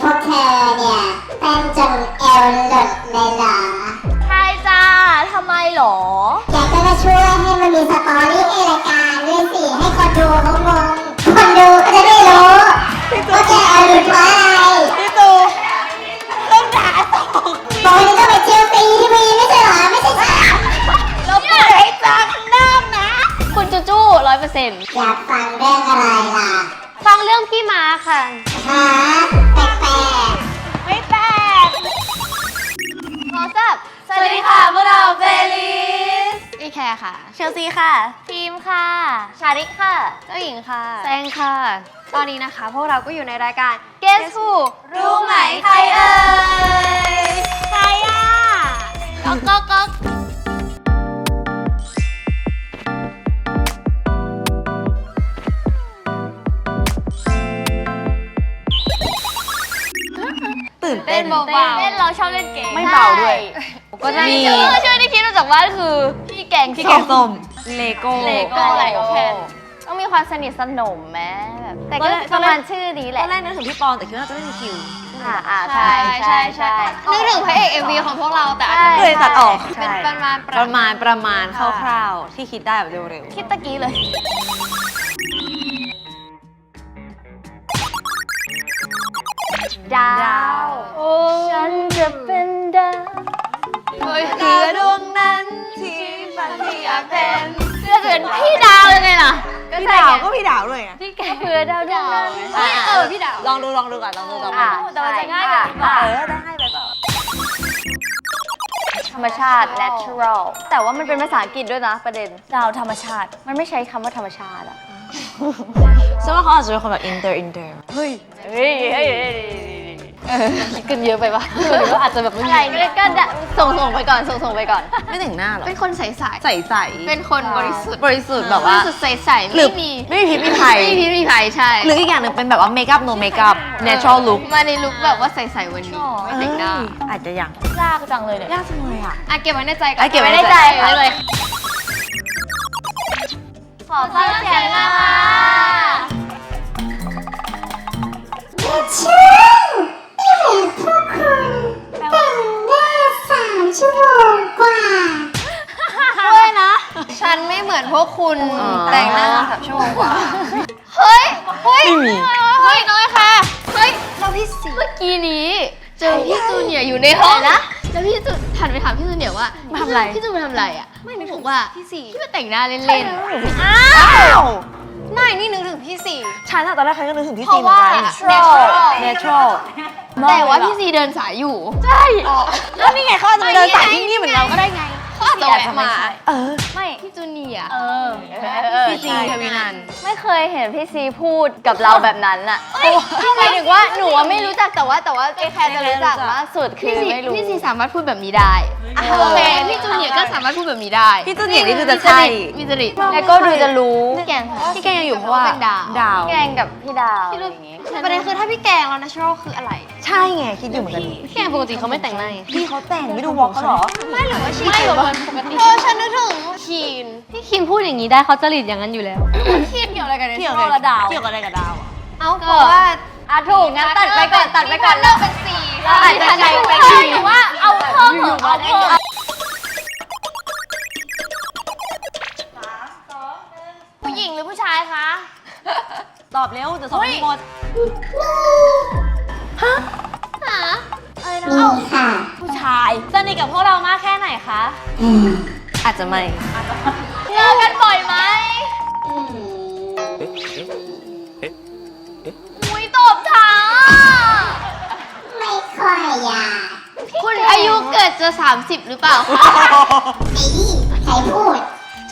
พวกเธอเนี่ยเต้นจนเอวหลุดเลยเหรอใช่จ้าทำไมหรอ แกก็จะช่วยให้มันมีสตอรี่ในรายการด้วยสิ ให้คนดูเขางงคนดูก็จะได้รู้ว่าแกเอาหลุดเพราะอะไรพี่ตูต้องด่าตกโบนี่ก็ไปเชียร์ซีทีวีไม่ใช่เหรอ ไม่ใช่ฉันลบเลยจ้าข้างนอกนะ คุณจูจูร้อยเปอร์เซ็นต์อยากฟังเรื่องอะไรล่ะ ฟังเรื่องพี่มาค่ะฮะแป คร์ค่ะ เชลซีค่ะ ทีมค่ะ ชาริกค่ะเจ้าหญิงค่ะ แซงค่ะ ตอนนี้นะคะพวกเราก็อยู่ในรายการ Guess Who รู้ไหมใครเอ่ย ใครอะก๊อกก๊อกก๊อกตื่นเต้เต้นนเบาๆเต้นเราชอบเล่นเกมไม่เบาด้วย ก็จะมีมีชื่อชื่อที่คิดมาจากบ้านคือพี่ แกงพี่แกงส้มเลโก้ เลโก้อะไรก็แค่ต้องมีความสนิทสนมแม้แบบแต่ก็ประมาณชื่อนี้แหตอละนแรกนึกถึงพี่ปอนแต่คิดว่าจะไม่มีคิวอ่าอ่าใช่ใช่ใช่ นึกถึงพระเอก MV ของพวกเราแต่อาจจะก็เลยตัดออก เป็นใช่ ประมาณประมาณประมาณคร่าวๆ ที่คิดได้แบบเร็วคิดตะกี้เลย ดาว ฉันจะเป็นดาว เฮ้ยๆเรือดวงนั้นที่ฝันที่อยากเป็นเพื่อเป็นพี่ดาวยังไงล่ะพี่ดาวก็พี่ดาวด้วยไงพี่แกเพื่อดาวดาวเฮ้ยเออพี่ดาวลองดูลองดูก่อนลองดูลองดูอ่าแต่มันจะง่ายกว่าเออได้ให้ไปเปล่าธรรมชาติ natural แต่ว่ามันเป็นภาษาอังกฤษด้วยนะประเด็นดาวธรรมชาติ มันไม่ใช้คำว่าธรรมชาติอะฉันว่าเขาอาจจะเป็นคนแบบ inter inter เฮ้ยเฮ้ยเฮ้ย คิดกันเยอะไปปะหรือว่าอาจจะแบบไม่มีก็ได้ส่งส่งไปก่อนส่งส่งไปก่อน ไม่แต่งหน้าหรอเป็นคนใสใส่ใส่ๆเป็นคนบริสุทธิ์บริสุทธิ์แบบว่าบริสุทธิ์ใสๆหรือไม่มีไม่มีพิษมีภัย ไม่มีพิษมีภัยใช่หรืออีกอย่างหนึ่งเป็นแบบว่าเมคอัพ no เมคอัพ natural look มาในลุคแบบว่าใสๆวันนี้ไม่แต่งหน้าเอ้ยอาจจะยังยากจังเลยเนี่ย ยากจังเลยอะ อะเก็บไว้ในใจก่อนอะเก็บไว้ไม่ได้ใจค่ะ เลย ขอฟังเสียงมามาชื่อ ชั่วโมงกว่า ด้วยนะ ฉันไม่เหมือนพวกคุณอ๋อแต่งหน้ามาแบบชั่วโมงกว่า เฮ้ย เฮ้ยไม่มี เฮ้ยน้อยค่ะ เฮ้ยเราพี่สีเมื่อกี้นี้ เจอพี่จูเนียร์อยู่ในห้องนะ แล้วพี่จูหันไปถามพี่จูเนียร์ว่ามาทำอะไร พี่จูมาทำอะไรอะ ไม่นึกบอกว่าพี่สีพี่มาแต่งหน้าเล่นๆอ้าว ฉันอะตอนแรกฉันก็นึกถึงพี่เพซีราะเหมือนว่ากัน natural natural แต่ว่าพี่สีเดินสายอยู่ ใช่ ก็นี่ไงเขาอาจจะไปเดินสายที่นี่เหมือนเราก็ได้ไง เขาอาจจะแวะมา เออ ไม่พี่จูเนียร์เออพี่ซีทวีนัน ไม่เคยเห็นพี่ซีพูดกับเราแบบนั้นอะหมายถึงว่าหนูอะไม่รู้จักแต่ว่าแต่ว่าไอ้แคร์จะรู้จักล่าสุดคืพี่อสีไม่รู้ พี่สีสามารถพูดแบบนี้ได้เออโอเคพี่จูเนียร์ก็สามารถพูดแบบนี้ได้ พี่จูเนียร์นี่คือจะใช่ มีจริตแล้วก็ดูจะรู้พี่แกงค่ะพี่แกยังอยู่เพราะว่าเป็นดาวดาวแกงกับพี่ดาวอะไรอย่างงี้ประเด็นคือถ้าพี่แกงแล้ว natural คืออะไร ใช่ไงคิดอยู่เหมือนกันพี่แกงปกติเขาไม่แต่งหน้าพี่เขาแต่งไม่ดูวอล์กเขาเหรอ ไม่หรือว่าชีไม่หรือว่าปกติ เออฉันนึกถึงคีนพี่คิมพูดอย่างนี้ได้เขาจริตอย่างนั้นอยู่แล้ว คีนเกี่ยวอะไรกันเกี่ยว natural กับและดาวเกี่ยวกับอะไรกับดาวอะเอาเพราะว่าอะถูกงั้นตัดไปก่อนตัดไปก่อนเลิกเป็นสี่เราอาจจะใช้ไปใช่หรือว่าเอาเพิ่มเหรอเอาเพิ่มผู้หญิงหรือผู้ชายคะตอบเร็วจะส่งให้หมดหานี่ค่ะผู้ ชายสนิทกับพวกเรามากแค่ไหนคะ อืมอาจจะไม่เจอกันบ่อยไหมอืมอุ้ยตอบช้าไม่ค่อยอยากคุณอายุเกิดจะ 30 หรือเปล่าคะไอ้นี่ใครพูด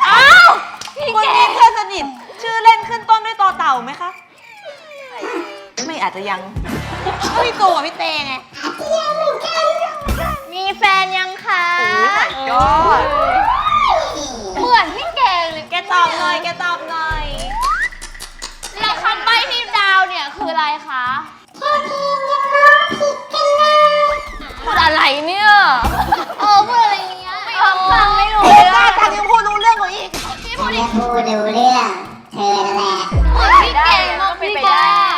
อ้าวพี่คุณแกมีเพื่อนสนิท ชื่อเล่นขึ้นต้นด้วยต่อเต่าไหมคะ ไม่อาจจะยังพี่ตูกับพี่เตไงมี แฟนยังคะยอดเหมือนพี่แกงเลยแกตอบหน่อยแกตอบหน่อยแล้วคำใบ้ที่ดาวเนี่ยคืออะไรคะแค่พีมยังร้องผิดกันเลยพูดอะไรเนี่ย เออพูดอะไรอย่างเงี้ยไม่ฟังไม่รู้โอ้เลยกล้าทำยังพูดรู้เรื่องกว่าอีกพี่พูดไม่พูดดูเรื่องเธอนั่นแหละเหมือนพี่แกงมากเป็นพี่ไปแก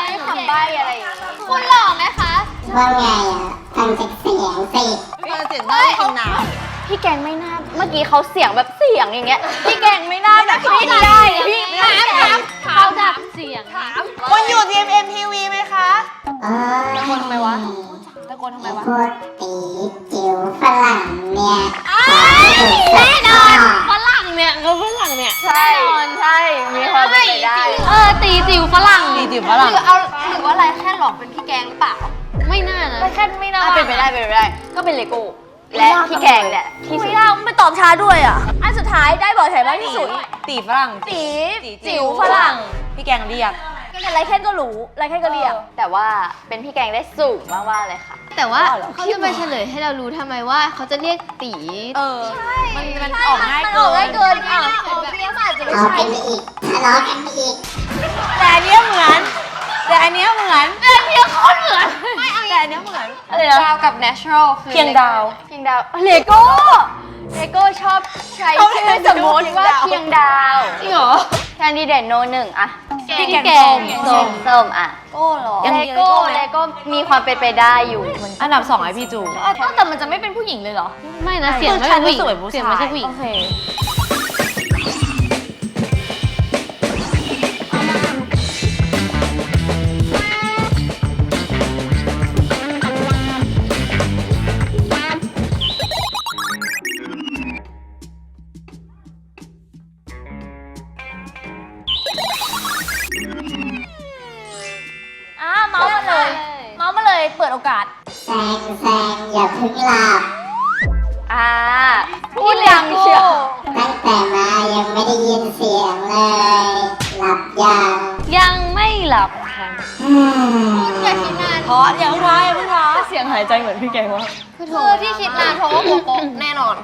ได้งคำใบ้อะไรอย่างงี้คุณหล่อไหมคะว่าไงอะฟังจากเสียงสิ เออเสียงได้จริงนะพี่แกงไม่น่า เมื่อกี้เขาเสียงแบบเสียงอย่างเงี้ย พี่แกงไม่น่าแบบไม่ไม่ได้ได้พี่ถามถามถามถามเสียงถามคนอยู่ GMM TV ไหมคะเออตะโกนทำไมวะตะโกนทำไมวะ พวกตีจิ๋วฝรั่งเนี่ยแน่นอนฝรั่งเนี่ยเขาฝรั่งเนี่ยใช่ใช่ มีความเป็นไปได้ เออตีจิ๋วฝรั่งตีจิ๋วฝรั่งหรือเอาหรือว่าอะไรแค่หลอกเป็นพี่แกงหรือเปล่าไม่น่านะแค่ไม่น่าเป็นไปได้เป็นไปได้ ก็เป็นเลโก้ และพี่แกงเนี่ยที่สุด ไม่ได้ไม่ตอบช้าด้วยอะ อันสุดท้ายได้บอกแถมากที่สุด ตีฝรั่งตีตีจิ๋วฝรั่ง พี่แกงเรียก แต่ไรแค่นก็รู้ไรแค่นก็เรียก แต่ว่าเป็นพี่แกงได้สูงมาก ๆ เลยค่ะ แต่ว่าอ๋อเหรอ เขาจะมาเฉลยให้เรารู้ทำไมว่าเขาจะเรียกตี เออ มันมันออกง่ายมันเกิออกง่ายนเกินอะของเพียอาจจะไม่เอาใช่กันไปอีกทะเลาะกันไปอีกแต่อันเนี้ยเหมือน แต่อันเนี้ยเหมือน เพียงคนเหมือนแต่อันเนี้ยเหมือนอะไรนะดาวกับ natural คือเพียงดาว เพียงดาวเลโก้เลโก้ชอบใช้ชื่อสมมติว่าเพียงดาวจริงเหรอ แคนดิเดตโนหนึ่งอะพี่แกงแกงส้มส้มอะโอ้หรอเลโก้เลโก้มีความเป็นไปได้อยู่อันดับสองไอพี่จูแต่มันจะไม่เป็นผู้หญิงเลยเหรอ ไม่นะเสียงไม่ฉัเป็นนผู้หญิงสวยผู้ชายเสียงไม่ใช่ผู้หญิง โอเค ใจเหมือนพี่แกงว่าคือที่คิดนานเพราะว่าโกโกแน่นอน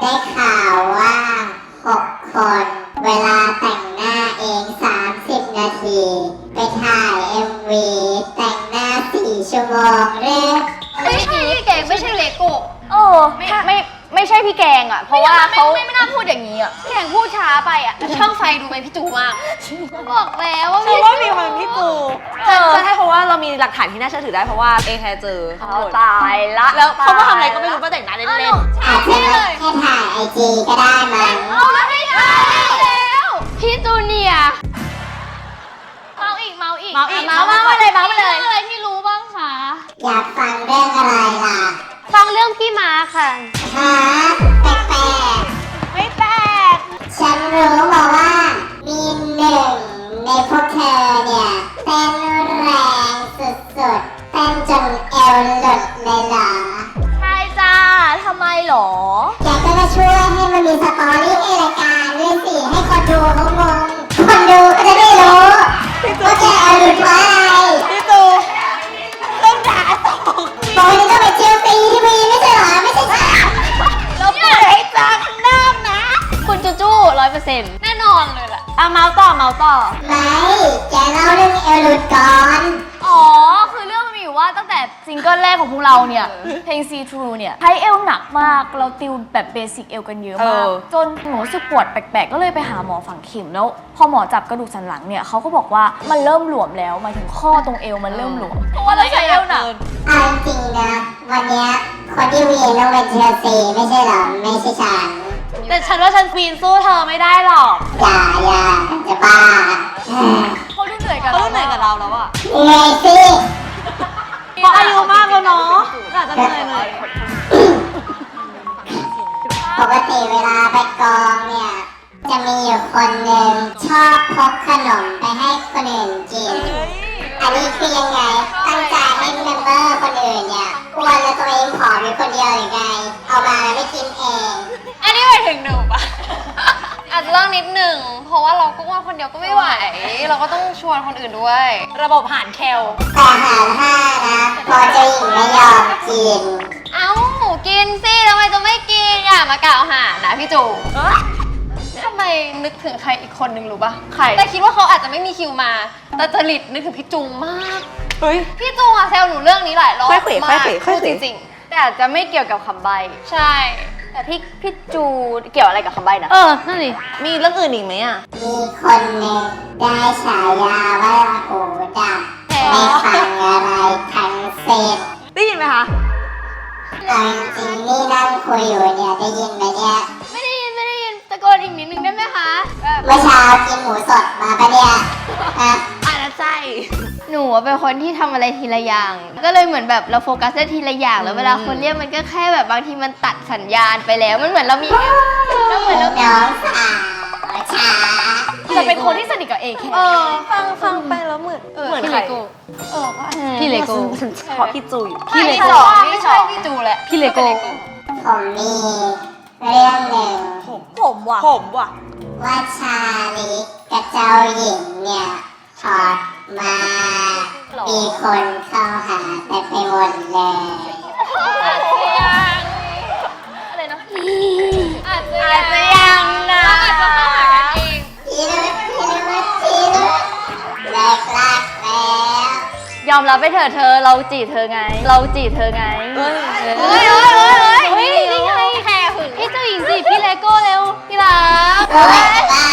ได้ข่าวว่าหกคน เวลาแต่งหน้าเอง 30 นาที ไปถ่าย MV แต่งหน้า 4 ชั่วโมงเรียไม่ใช่พี่แกงไม่ใช่เลโก้เออไม่ไม่ ไม่ใช่พี่แกงอะ เพราะว่าเขาไม่ไม่น่าพูดอย่างนี้อะพี่แกงพูดช้าไปอะช่างไฟดูเป็นพี่จูมากบอกแล้วว่าเพราะว่ามีความพี่ปูเออจะให้เพราะว่าเรามีหลักฐานที่น่าเชื่อถือได้เพราะว่าเอแคร์เจอข้างเขาบนตายละแล้วเขามาทำอะไรก็ไม่รู้มาแต่งหน้าเล่นอาจจะไม่แค่ถ่ายไอจีก็ได้มั้งเอาแล้วให้ได้แล้วพี่จูเนียร์เมาอีกเมาอีกเมาอีกเมาเมามาเลยเมามาเลยอะไรที่รู้บ้างคะอยากฟังเรื่องอะไรล่ะ ฟังเรื่องพี่ม้าค่ะฮะแปลกไม่แตกๆฉันรู้มาว่ามีหนึ่งในพวกเธอเนี่ยเต้นแรงสุดๆเต้นจนเอวหลุดเลยเหรอใช่จ้าทำไมหรอ แกก็จะช่วยให้มันมีสตอรี่ในรายการด้วยสิให้คนดูเขางงคนดูก็จะได้รู้ว่าแกเอาหลุดเพรา มาส์ต่อเมาส์ต่อ ไม่แกเล่าเรื่องเอลหลุดก่อนอ๋อ คือเรื่องมันมีอยู่ว่าตั้งแต่ซิงเกิลแรกของพวกเราเนี่ย เพลง See True เนี่ย ใช้เอวหนักมาก เราติวแบบเบสิกเอวกันเยอะมาก เออ จนหนูรู้สึกปวดแปลกๆ ก็เลยไปหาหมอฝังเข็มแล้ว พอหมอจับกระดูกสันหลังเนี่ยเขาก็บอกว่ามันเริ่มหลวมแล้วหมายถึงข้อตรงเอวมันเริ่มหลวมเพราะว่าเราใช้เอวหนัก เอาจริงๆนะ วันเนี้ยคนที่วีนต้องเป็นเชลซีไม่ใช่เหรอ ไม่ใช่ฉัน แต่ฉันว่าฉันควีนสู้เธอไม่ได้หรอกอย่าอย่าจะบ้าเออเขาดูเหนื่อยกับเขาเราต้องเหนื่อยกับเราแล้วอะเหนื่อยสิเพราะอายุมากแล้วเนาะอาจจะเหนื่อยหน่อยปกติเวลาไปกองเนี่ยจะมีอยู่คนหนึ่งชอบพกขนมไปให้คนอื่นกิน อันนี้คือยังไง ตั้งใจให้เมมเบอร์คนอื่นเนี่ยอ้วนแล้วตัวเองผอมอยู่คนเดียวหรือไง เอามาแล้วไม่กินเองอันนี้หมายถึงหนูปะอาจจะเรื่องนิดหนึ่ง เพราะว่าเราก็ว่าคนเดียวก็ไม่ไหว เราก็ต้องชวนคนอื่นด้วย ระบบหารเคลแต่หารห้านะพอเจ้าหญิงไม่ยอมกิน เอ้ากินสิทำไมจะไม่กินอะมากล่าวหานะพี่จูท ทำไมนึกถึงใครอีกคนหนึ่งรู้ปะใคร แต่คิดว่าเขาอาจจะไม่มีคิวมา แต่จริตนึกถึงพี่จุงมาก เฮ้ย พี่จุงอะแซวหนูเรื่องนี้หลายรอบค่อยเข่มายกเขวค่อยเขย์จริงแต่อาจจะไม่เกี่ยวกับคำใบใช่ แต่พี่พี่จูเกี่ยวอะไรกับคำใบนะ เออ นั่นดิมีเรื่องอื่นอีกไหมอะมีคนหนึ่งได้ฉายาว่าหูดับไม่ฟังอะไรทั้งสิ้นได้ยินไหมคะ เอาจริงๆนี่นั่งคุยอยู่เนี่ยได้ยินไหมเนี่ย นตะโกนอีกนิดนึงได้ไหมคะแบบเมื่อเช้ากินหมูสดมาปะเนี่ยฮะอ่านใจหนูอะเป็นคนที่ทำอะไรทีละอย่าง ก็เลยเหมือนแบบเราโฟกัสได้ทีละอย่าง แล้วเวลาคนเรียกมันก็แค่แบบบางทีมันตัดสัญญาณไปแล้ว มันเหมือนเรามีเราเหมือนเรามีน้องสาวช้าจะเป็นคนที่สนิทกับเอแคเออฟังฟังไปแล้วเหมือนเออเหมือนพี่ใครเลโก้เออก็พี่เลโก้เพราะพี่จูอยู่พี่เลโก้ไม่ใช่พี่จูแหละพี่เลโก้ผมมีเรื่องหนึ่งผมผม ว่ะ ผมว่ะ ว่าชาลิกกับเจ้าหญิงเนี่ยถอดมามีคนเข้าหาแต่ไปหมดเลยอะไรนะอาจจะอาจจะยังนะอาจจะเข้าหากันเองพี่นุชพี่นุชพี่นุชเลิกรักแล้วยอมรับไปเถอะเธอเราจีบเธอไง เราจีบเธอไงเฮ้ยเฮ้ยเฮ้ยเฮ้ยเฮ้ยนี่ไงแค่หึงพี่เจ้าหญิงสิพี่เลโก้เร็ว พี่รักโอ้ยบ้า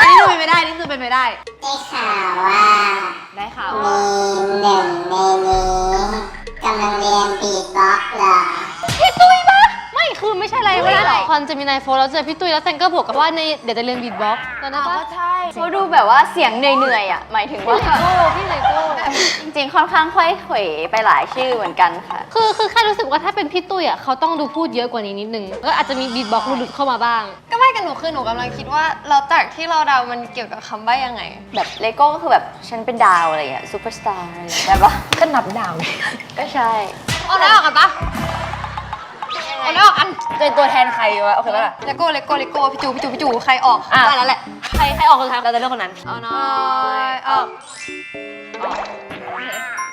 อันนี้คือเป็นไม่ได้ นี่คือเป็นไม่ได้ ได้ข่าวว่า ได้ข่าวมีหนึ่ง คือไม่ใช่อะไรไม่ได้หรอกคอนจะมีนายโฟร์แล้วเจอพี่ตุ้ยแล้วแซงก็บอกกับว่าในเดี๋ยวจะเรียนบีทบ็อกซ์ตอนนั้นปะใช่เขาดูแบบว่าเสียงเหนื่อยๆอะหมายถึงว่าโอ้พี่เลโก้จริงๆค่อนข้างค่อยเขวไปหลายชื่อเหมือนกันค่ะ คือคือแค่รู้สึกว่าถ้าเป็นพี่ตุ้ยอะเขาต้องดูพูดเยอะกว่านี้นิดนึงก็อาจจะมีบีทบ็อกซ์หลุดๆเข้ามาบ้าง ก็ไม่กันหนูคือหนูกำลังคิดว่าเราจากที่เราเดามันเกี่ยวกับคำใบ้ยังไง แบบเลโก้ก็คือแบบฉันเป็นดาวอะไรอย่างเงี้ยซูเปอร์สตาร์อะไรอย่างเงี้ยได้ปะก็นับดาวก็ใช่เอาได้ออกกันปะ เอาได้ออกอันเป็นตัวแทนใครวะโอเคปะล่ะเลโก้เลโก้เลโก้พี่จูพี่จูพี่จูใครออกอะได้แล้วแหละใครใครออกคนสุดท้ายเราจะเลือกคนนั้นเอาหน่อยออก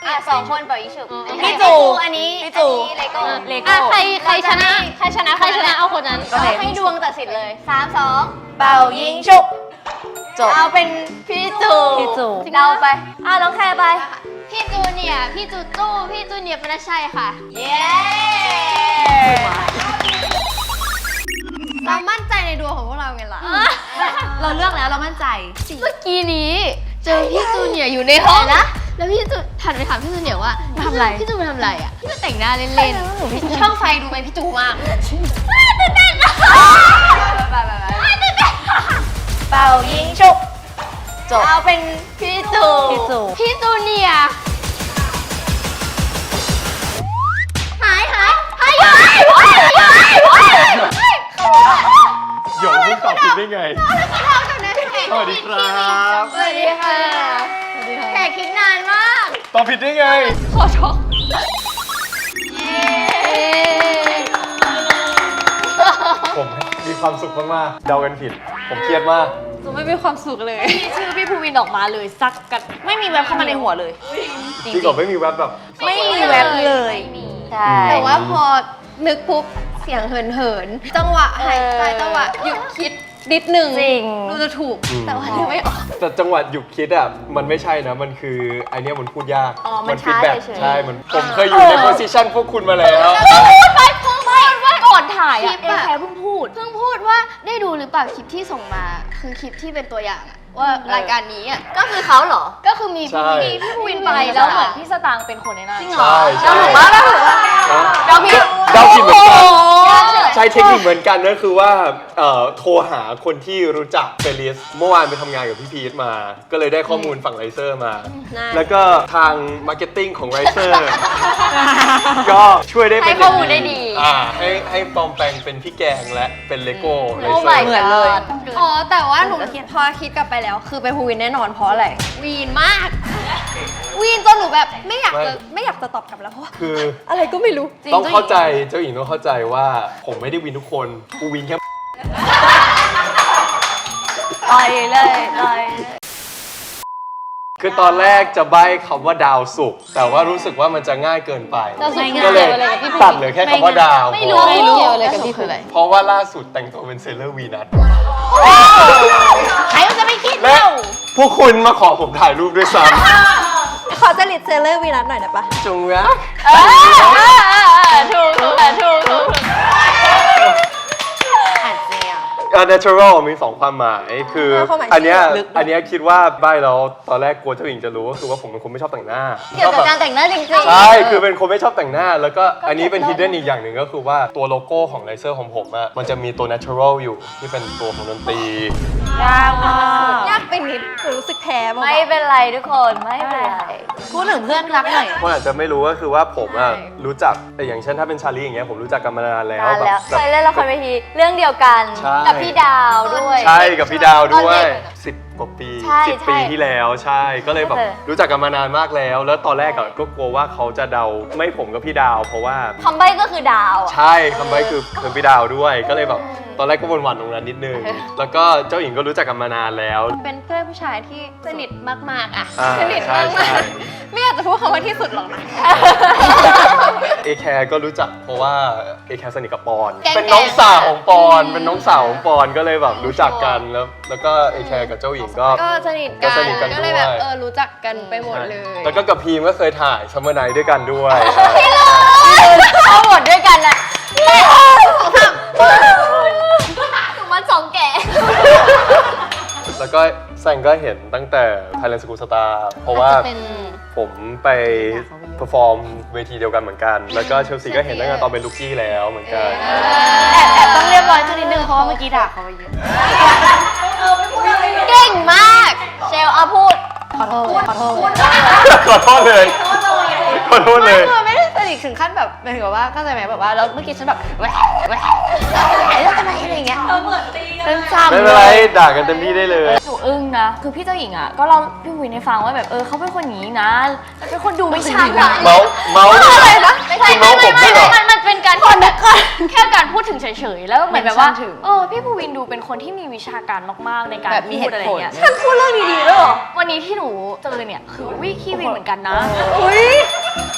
อะสองคนเป่ายิงฉุบพี่จูอันนี้พี่จู อันนี้เลโก้เลโก้อะใครใครชนะ ใครชนะใครชนะเอาคนนั้นโอเคให้ดวงตัดสินเลยสามสองเป่ายิงฉุบจบเอาเป็นพี่จูพี่จูเดาไปอะน้องแคร์ไป พี่จูเนี่ย พี่จูจู้พี่จูเนี่ยเป็นใช่ค่ะ เย้ เรามั่นใจเมื่อกี้นี้เจอพี่จูเนี่ยอยู่ในห้องนะแล้วพี่จูหันไปถามพี่จูเนี่ยว่าทำอะไรพี่จูมาทำอะไรอะพี่จูแต่งหน้าเล่นๆช่องไฟดูไหมพี่จูมากตื่นเต้นเป่ายิงฉุบจบเอาเป็นพี่จูพี่จูพี่จูเนี่ยหายหายหายหายหายหายหายหยงเพิ่งตอบผิดได้ไง สวัสดีครับสวัสดีค่ะแขกคิดนานมาก ตอบผิดได้ไง ขอช็อกผมมีความสุขมากๆเดากันผิด ผมเครียดมาก หนูไม่มีความสุขเลย ชื่อพี่ภูวินออกมาเลยสักกัน ไม่มีแวบเข้ามาในหัวเลย จริงเหรอไม่มีแวบแบบ ไม่มีแวบเลย ใช่ แต่ว่าพอนึกปุ๊บเสียงเหินเหินๆจังหวะหายใจจังหวะหยุดคิด นิดหนึ่งจริง ดูจะถูกอืมแต่ว่านึกไม่ออก แต่จังหวะหยุดคิดอะมันไม่ใช่นะ มันคือไอเนี้ยมันพูดยากอ๋อมันฟีดแบ็กช้าเฉยๆ ใช่มันผมเคยอยู่ในโพสิชันพวกคุณมาแล้วพูดไปพูดไปว่าก่อนถ่ายคลิอะปเออะ แคร์เพิ่งพูด เพิ่งพูดว่าได้ดูหรือเปล่าคลิปที่ส่งมา คือคลิปที่เป็นตัวอย่างอะว่ารายการนี้อะก็คือเขาเหรอ ก็คือมีใช่ พี่พี่ผู้วินไปแล้แล้ววเหเหมืมืออนนพี่สตางค์เป็นคนในนั้น จริงเหรอใช่เราใช่ถูกว่าเราถูกว่านะเรามี เดาผิดเหมือนกัน ใช้ เทคนิคเหมือนกันก็คือว่าเอ่อโทรหาคนที่รู้จักเฟลิสเมื่อวานไปทำงานกับพี่พีทมา ก็เลยได้ข้อมูลฝั่งไรเซอร์มาแล้วก็ทางมาร์เก็ตติ้งของไรเซอร์ ก็ช่วยได้เป็นให้ข้อมูลได้ดี อ่าให้ให้ปลอมแปลงเป็นพี่แกงและเป็นเลโก้ไรโอ้ เซอ my ร์ เหมือนเลย god อ๋อ แต่ว่าหนูพอคิดกลับไปแล้ว คือเป็นผู้วินแน่นอนเพราะอะไรวีนมาก วีนจนหนูแบบไม่อยากจะไม่อยากจะตอบกลับแล้วเพราะว่าคืออะไรก็ไม่รู้ต้องเข้าใจเจ้าหญิงต้องเข้าใจว่าผมไม่ได้วินทุกคนกูวินแค่ต่อยเลยต่อยคือตอนแรกจะใบ้คำว่าดาวสุกร์แต่ว่ารู้สึกว่ามันจะง่ายเกินไปดาวศุกร์ก็เลยเกี่ยวอะไรกับพี่ภูมิ ตัดเหลือแค่คำว่าดาว ไม่รู้พอไม่รู้เกี่ยวอะไรกับพี่คืออะไรเพราะว่าล่าสุดแต่งตัวเป็นเซเลอร์วีนัสใครจะไม่คิดและเล่าพวกคุณมาขอผมถ่ายรูปด้วยซ้ ขอจริตเซเลอร์วีนัสหน่อยได้ปะำจงรักถูกถูกถูกถูกอา เอ่อ natural มีสองความหมายคือความหมายอันเนี้ยลึกด้วยอันเนี้ยคิดว่าใบแล้วตอนแรกกลัวเจ้าหญิงจะรู้ก็คือว่าผมเป็นคนไม่ชอบแต่งหน้าเกี่ยวกับการแต่งหน้าจริงๆ ใช่คือเป็นคนไม่ชอบแต่งหน้า แล้วก็อันนี้เป็น hidden อีกอย่างหนึ่งก็คือว่าตัวโลโก้ของไลเซอร์ของผมอะมันจะมีตัว natural อยู่ที่เป็นตัวของดนตรี ยากมากยากไปนิดรู้สึกแพ้บ้างไม่เป็นไรทุกคนไม่เป็นไร พูดถึงเพื่อนรักหน่อย คนอาจจะไม่รู้ก็คือว่าผมอะรู้จักแต่อย่างเช่นถ้าเป็นชาลีอย่างเงี้ยผมรู้จักกันมานานแล้วนานแบบแล้วแบบเคยเล่นละครเวทีเรื่องเดียวกัน ใช่กับพี่ดาวด้วย ใช่กับพี่ดาวด้วย ตอนเด็กสิบ กว่าปีใช่สิบใช่ปีที่แล้วใช่ก็เลยแบบโอเครู้จักกันมานานมากแล้ว แล้วตอนแรกอะก็กลัวว่าเขาจะเดาไม่ผมกับพี่ดาว เพราะว่าคำใบ้ก็คือดาวอะ ใช่คำไว้คือคือพี่ดาวด้วย ก็เลยแบบตอนแรกก็วนๆตรงนั้นนิดนึงแล้วก็เจ้าหญิงก็รู้จักกันมานานแล้ว เป็นเพื่อนผู้ชายที่สนิทมากๆอะอ่าสนิทใช่มากใช่ ๆไม่อยากจะพูดคำว่าที่สุดหรอกนะ เอแคร์ก็รู้จักเพราะว่าเอแคร์สนิทกับปอนแก๊งๆเป็นน้องสาวของปอน เป็นน้องสาวของปอนก็เลยแบบรู้จักกันแล้ว แล้วก็เอแคร์กับเจ้าหญิงก็ ก็สนิทก็กันสนิทกันก็เลยแบบด้วย เออรู้จักกันไปหมดเลยแล้วก็กับพีมก็เคยถ่ายซัมเมอร์ไนท์ด้วยกันด้วยเข้าหมดด้วยกันนะถึงมันสองแก่ แล้วก็แซงก็เห็นตั้งแต่ Thailand School Star เพราะว่าอาจจะเป็น ผมไปเ e อร์ฟอร์มเวทีเดียวกันเหมือนกัน แล้วก็เชลซีก็เห็นตั้งแต่ตอนเป็นลูกกี้แล้วเหมือนกัน แอบแอบต้องเรียบร้อยสักนิดนึงเพราะว่าเมื่อกี้ด่าเขาไปเยอะเก่งมาก เชลเอาพูด ขอโทษ ขอโทษ ขอโทษเลย ขอโทษเลยคือไม่ ได้สนิทถึงขั้นแบบหมายถึงว่าเข้าใจไหมแบบว่าแล้วเมื่อกี้ฉันแบบแหวะแหวะแล้วทำไมอะไรอย่างเงี้ยเออเหมือนตีกันจำ ไม่เป็นไรด่ากันเต็มที่ได้เลย หนูอึ้งนะ คือพี่เจ้าหญิงอะ ก็เล่าพี่วินให้ฟังว่าแบบเออเขาเป็นคนอย่างนี้นะ เป็นคนดูไม่ชัดอะเมาส์เมาส์ อะไรนะ ไม่ใช่ไม่ไม่ไม่ไม่มัน เป็นการคนแค่การพูดถึงเฉยๆ แล้วเหมือนแบบว่าเออพี่ภูวินดูเป็นคนที่มีวิชาการมากๆในการแบบมีพูดอะไรเหตุผลเงี้ยฉันพูดเรื่องดีๆด้วยเหรอวันนี้ที่หนูเจอเนี่ยคือวิขี้วินเหมือนกันนะ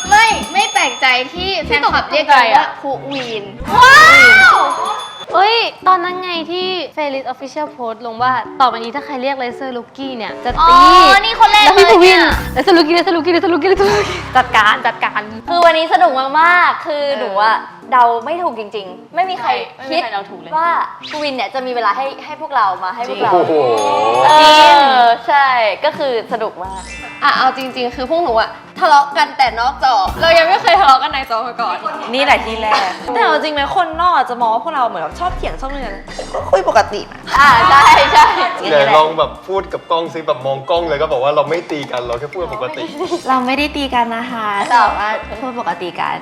ไม่ไม่แปลกใจที่แฟนคลับเรียกกันว่าคูวีนว้าว เอ้ย ตอนนั้นไงที่เฟลิสออฟฟิเชียลโพสลงว่า ต่อไปนี้ถ้าใครเรียกเลเซอร์ลูกี้เนี่ย จะอ๋อ ตีนี่คนแรกแล้วพี่เลยภูวินเนี่ยเลเซอร์ลูกี้เลเซอร์ลูกี้เลเซอร์ลูกี้เลเซอร์ลูกี้จัดการจัดการ คือวันนี้สนุกมาก ๆ คือหนูอะ เดาไม่ถูกจริง ๆ ไม่มีใครไม่มีคิดใครเดาถูกเลย ว่าภูวินเนี่ยจะมีเวลาให้ให้พวกเรามาให้พวกเราโอ้โห เออใช่ก็คือสนุกมาก อะเอาจริง ๆ คือพวกหนูอะทะเลาะกันแต่นอกจอ เรายังไม่เคยทะเลาะกันในจอมาก่อน นี่แหละที่แรก แต่เอาจริงไหมคนนอกอาจจะมองว่าพวกเราเหมือนแบบชอบเถียงชอบเรื่องก็คุยปกตินะอ่าใช่ใช่เดี๋ยวลองแบบพูดกับกล้องซิแบบมองกล้องเลยก็บอกว่าเราไม่ตีกันเราแค่พูดปกติ เราไม่ได้ตีกันนะคะแต่ว่าพูดปกติกัน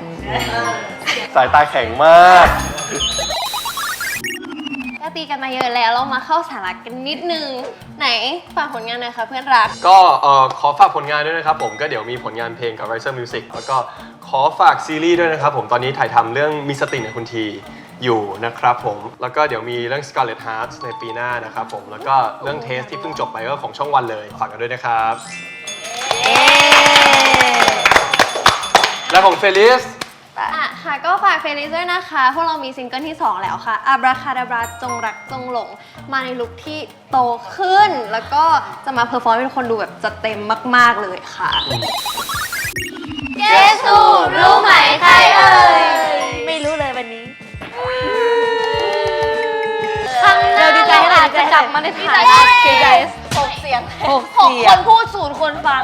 สายตาแข็งมาก ก็ตีกันมาเยอะแล้วเรามาเข้าสาระกันนิดนึง ไหนฝากผลงานหน่อยค่ะเพื่อนรัก ก็เอ่อขอฝากผลงานด้วยนะครับผมก็เดี๋ยวมีผลงานเพลงกับ Riser Music แล้วก็ขอฝากซีรีส์ด้วยนะครับผมตอนนี้ถ่ายทำเรื่องมีสติในคุณทีอยู่นะครับผม แล้วก็เดี๋ยวมีเรื่อง Scarlet Hearts ในปีหน้านะครับผมแล้วก็เรื่องเทสที่เพิ่งจบไปก็ของช่องวันเลยฝากกันด้วยนะครับ และของเฟลิสอะ ค่ะก็ฝากเฟรลิสด้วยนะคะ พวกเรามีซิงเกิลที่ 2 แล้วค่ะอับราคาดาบราจงรักจงหลง มาในลุคที่โตขึ้น แล้วก็จะมาเพอร์ฟอร์มให้ทุกคนดูแบบจัดเต็มมาก ๆ เลยค่ะเจสูรู้ไหมใครเอ่ย ไม่รู้เลยวันนี้ครั้งหน้าเราดีใจให้หน่อยอาจจะกลับมาในฐานะดีใจเกสหกเสียงหกหกเสียคงนพูดศูนย์คนฟัง